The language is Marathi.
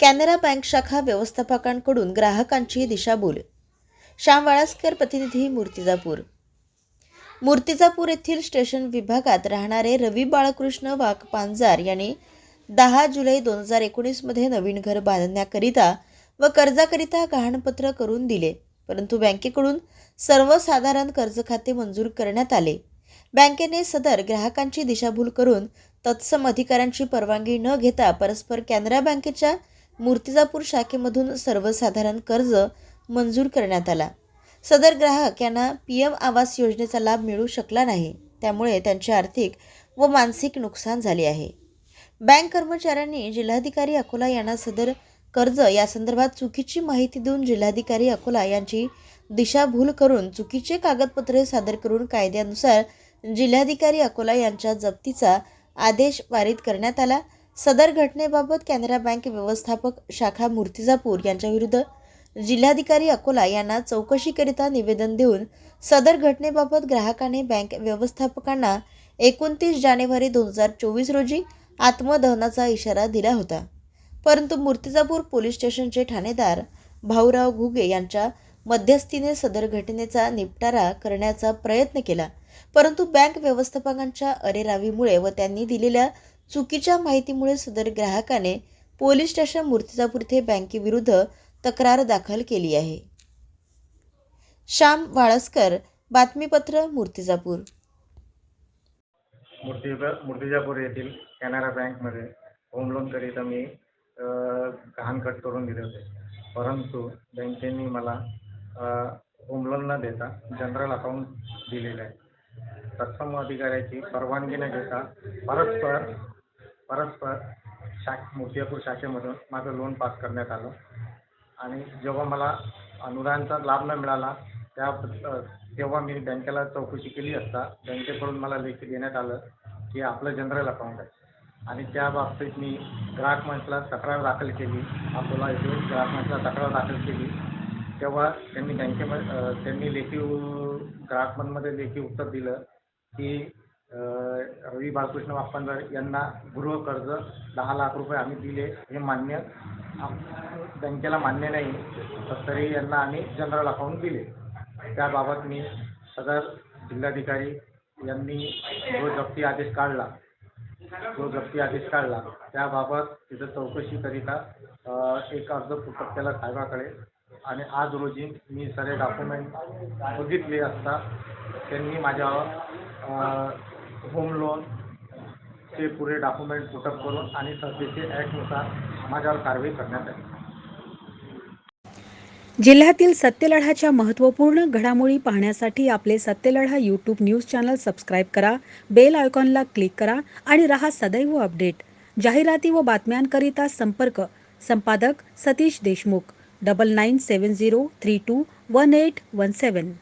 कॅनरा बँक शाखा व्यवस्थापकांकडून ग्राहकांची दिशाभूल. श्याम वाळासकर प्रतिनिधी मूर्तिजापूर. मूर्तिजापूर येथील स्टेशन विभागात राहणारे रवी बाळकृष्ण वाघ पांजार यांनी दहा जुलै दोन हजार एकोणीसमध्ये नवीन घर बांधण्याकरिता व कर्जाकरिता गहाणपत्र करून दिले. परंतु बँकेकडून सर्वसाधारण कर्ज खाते मंजूर करण्यात आले. बँकेने सदर ग्राहकांची दिशाभूल करून तत्सम अधिकाऱ्यांची परवानगी न घेता परस्पर कॅनरा बँकेच्या मूर्तिजापूर शाखेमधून सर्वसाधारण कर्ज मंजूर करण्यात आला. सदर ग्राहक यांना पी एम आवास योजनेचा लाभ मिळू शकला नाही. त्यामुळे त्यांचे आर्थिक व मानसिक नुकसान झाले आहे. बँक कर्मचाऱ्यांनी जिल्हाधिकारी अकोला यांना सदर कर्ज या संदर्भात चुकीची माहिती देऊन जिल्हाधिकारी अकोला यांची दिशाभूल करून चुकीचे कागदपत्रे सादर करून कायद्यानुसार जिल्हाधिकारी अकोला यांच्या जप्तीचा आदेश पारित करण्यात आला. सदर घटनेबाबत कॅनरा बँक व्यवस्थापक शाखा मूर्तिजापूर यांच्याविरुद्ध जिल्हाधिकारी अकोला यांना चौकशीकरिता निवेदन देऊन सदर घटनेबाबत ग्राहकाने बँक व्यवस्थापकांना एकोणतीस जानेवारी दोन हजार चोवीस रोजी आत्मदहनाचा इशारा दिला होता. परंतु मूर्तिजापूर पोलीस स्टेशनचे ठाणेदार भाऊराव घुगे यांच्या मध्यस्थीने सदर घटनेचा निपटारा करण्याचा प्रयत्न केला. परंतु बँक व्यवस्थापकांच्या अरेरावीमुळे व त्यांनी दिलेल्या चुकीच्या माहितीमुळे सदर ग्राहकाने पोलीस स्टेशन मूर्तिजापूर येथे बँकेविरुद्ध तक्रार दाखल केली आहे. श्याम वाळस्कर बातमीपत्र मूर्तिजापूर. मूर्ती मूर्तिजापूर येथील कॅनरा बँकमध्ये होम लोनकरिता मी गहाणकट गहाणखत करून दिले होते. परंतु बँकेने मला होम लोन न देता जनरल अकाउंट दिलेलं आहे. तत्सम अधिकाऱ्याची परवानगी न घेता परस्पर परस्पर शाख मूर्तीपूर शाखेमधून माझं लोन पास करण्यात आलं. आणि जेव्हा मला अनुदानाचा लाभ न मिळाला त्या तेव्हा मी बँकेला चौकशी केली असता बँकेकडून मला लेखी देण्यात आलं की आपलं जनरल अकाउंट आहे. आणि त्या बाबतीत मी ग्राहक मंचला तक्रार दाखल केली. अकोला येथे ग्राहक मंचला तक्रार दाखल केली. तेव्हा त्यांनी बँकेमध्ये त्यांनी लेखी ग्राहक मंचमध्ये लेखी उत्तर दिलं की रवी बाळकृष्ण वाप्पांवर यांना गृहकर्ज दहा लाख रुपये आम्ही दिले. हे मान्य बँकेला मान्य नाही तर तरी यांना आम्ही जनरल अकाउंट दिले. त्याबाबत मी सदर जिल्हाधिकारी यांनी जो जप्ती आदेश काढला जो जप्ती आदेश काढला त्याबाबत तिथं चौकशीकरिता एक अर्ज पुस्तक केला साहेबाकडे आणि आज रोजी मी सगळे डॉक्युमेंट बघितले असता त्यांनी माझ्यावर होम लोन चे पुरे डॉक्युमेंट पुटअप करून आणि सध्याचे ॲक्टनुसार माझ्यावर कारवाई करण्यात आली. जिल्ह्यातील सत्यलढाच्या महत्त्वपूर्ण घडामोडी पाहण्यासाठी आपले Satyaladha YouTube news channel subscribe करा बेल आयकॉनला क्लिक करा आणि रहा सदैव अपडेट जाहिराती व बातम्यांकरिता संपर्क संपादक Satish Deshmukh double nine seven zero three two one eight one seven